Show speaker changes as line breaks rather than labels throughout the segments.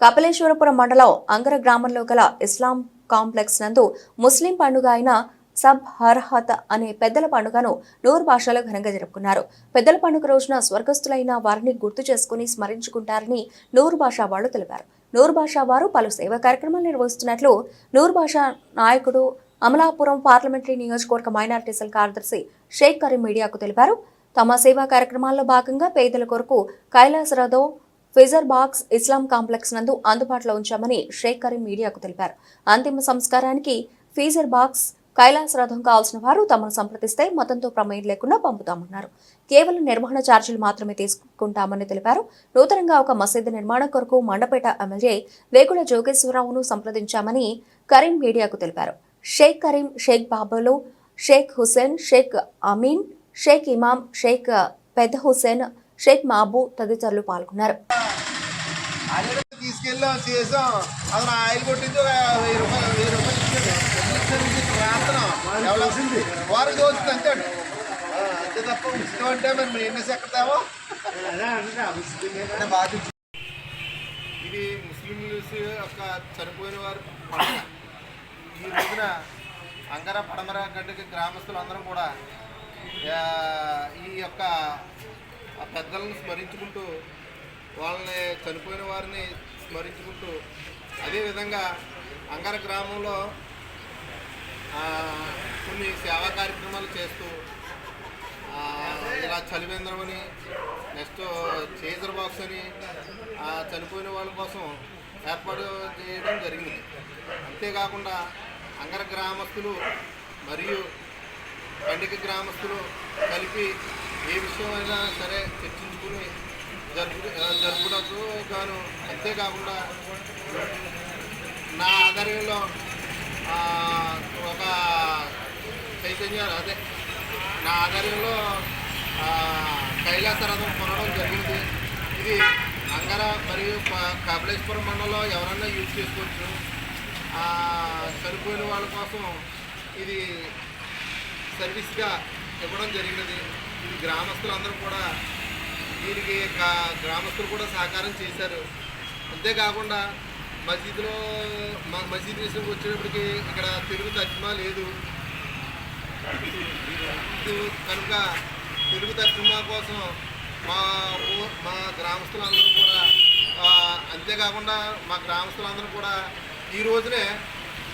కపిలేశ్వరపురం మండలం అంగర గ్రామంలో గల ఇస్లాం కాంప్లెక్స్ నందు ముస్లిం పండుగ అయిన సబ్ హర్హత్ అనే పెద్దల పండుగను నూరు భాషలో ఘనంగా జరుపుకున్నారు. పెద్దల పండుగ రోజున స్వర్గస్థులైన వారిని గుర్తు చేసుకుని స్మరించుకుంటారని నూరు భాషా వాళ్ళు తెలిపారు. నూరు భాషా వారు పలు సేవా కార్యక్రమాలు నిర్వహిస్తున్నట్లు నూరు భాషా నాయకుడు అమలాపురం పార్లమెంటరీ నియోజకవర్గ మైనార్టీ సెల్ కార్యదర్శి షేక్ కరీం మీడియాకు తెలిపారు. తమ సేవా కార్యక్రమాల్లో భాగంగా పేదల కొరకు Kailash freezer box Islam complex నందు అందుబాటులో ఉంచామని షేక్ కరీం మీడియాకు తెలిపారు. అంతిమ సంస్కారానికి ఫీజర్ బాక్స్ కైలాస రథం కావాల్సిన వారు తమను సంప్రదిస్తే మతంతో ప్రమేయం లేకుండా పంపుతామన్నారు. కేవలం నిర్వహణ ఛార్జీలు మాత్రమే తీసుకుంటామని తెలిపారు. నూతనంగా ఒక మసీదు నిర్మాణం కొరకు మండపేట ఎమ్మెల్యే వేగుల జోగేశ్వరరావును సంప్రదించామని కరీం మీడియాకు తెలిపారు. షేక్ కరీం షేక్ బాబోలు షేక్ హుసేన్ షేక్ అమీన్ షేక్ ఇమాం షేక్ పెద్ద హుసేన్ షేక్ మాబూ తదితరులు పాల్గొన్నారు.
తీసుకెళ్ళాం చేసాం. అతను ఆయిల్ కొట్టించి ఒక వెయ్యి రూపాయలు వెయ్యి రూపాయలు ఇచ్చాడు రాస్తున్నాం ఎవరు వచ్చింది వారికి దోచుతుంది అంతే ఆ, అంతే తప్ప ఇష్టం అంటే మరి మేము ఎన్ని ఎక్కడతామో ఇది ముస్లింస్ యొక్క చనిపోయిన వారి ఈ రోజున అంగర పడమర గడ్డకి గ్రామస్తులందరం కూడా ఈ యొక్క ఆ పెద్దలను స్మరించుకుంటూ వాళ్ళని చనిపోయిన వారిని స్మరించుకుంటూ అదేవిధంగా అంగర గ్రామంలో కొన్ని సేవా కార్యక్రమాలు చేస్తూ ఇలా చలివేంద్రం అని నెక్స్ట్ చేజర్ బాక్స్ అని చనిపోయిన వాళ్ళ కోసం ఏర్పాటు చేయడం జరిగింది. అంతేకాకుండా అంగర గ్రామస్తులు మరియు పండిక గ్రామస్తులు కలిపి ఏ విషయమైనా సరే చర్చించుకుని జరుపు జరుపుటకు గాను అంతేకాకుండా నా ఆధ్వర్యంలో ఒక చైతన్య అదే నా ఆధ్వర్యంలో కైలాస రథం కొనడం జరిగింది. ఇది అంగర మరియు కపిలేశ్వరం మండలంలో ఎవరన్నా యూజ్ చేసుకోవచ్చు. చనిపోయిన వాళ్ళ కోసం ఇది సర్వీస్గా ఇవ్వడం జరిగినది. ఇది గ్రామస్తులందరూ కూడా దీనికి గ్రామస్తులు కూడా సహకారం చేశారు. అంతేకాకుండా మసీదులో మా మసీద్ విషయంకి వచ్చేటప్పటికి ఇక్కడ తెలుగు తర్జుమా లేదు. కనుక తెలుగు తర్జుమా కోసం మా ఊ- మా గ్రామస్తులందరూ కూడా అంతేకాకుండా మా గ్రామస్తులందరూ కూడా ఈ రోజునే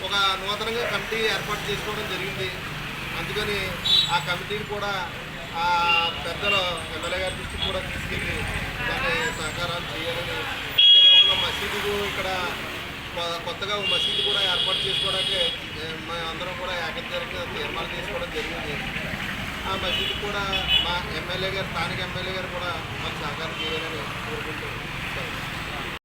ఒక నూతనంగా కమిటీ ఏర్పాటు చేసుకోవడం జరిగింది. అందుకని ఆ కమిటీని కూడా ఆ పెద్దలు ఎమ్మెల్యే గారి దృష్టికి కూడా తీసుకెళ్ళి దాన్ని సహకారాలు చేయాలని అంతేకాకుండా మసీదు ఇక్కడ కొ- కొత్తగా మసీదు కూడా ఏర్పాటు చేసుకోవడానికి ఏ, అందరం కూడా ఏకగ్రీవంగా తీర్మానం చేసుకోవడం జరిగింది. ఆ మసీదు కూడా మా ఎమ్మెల్యే గారు స్థానిక ఎమ్మెల్యే గారు కూడా మాకు సహకారం చేయాలని కోరుకుంటున్నాం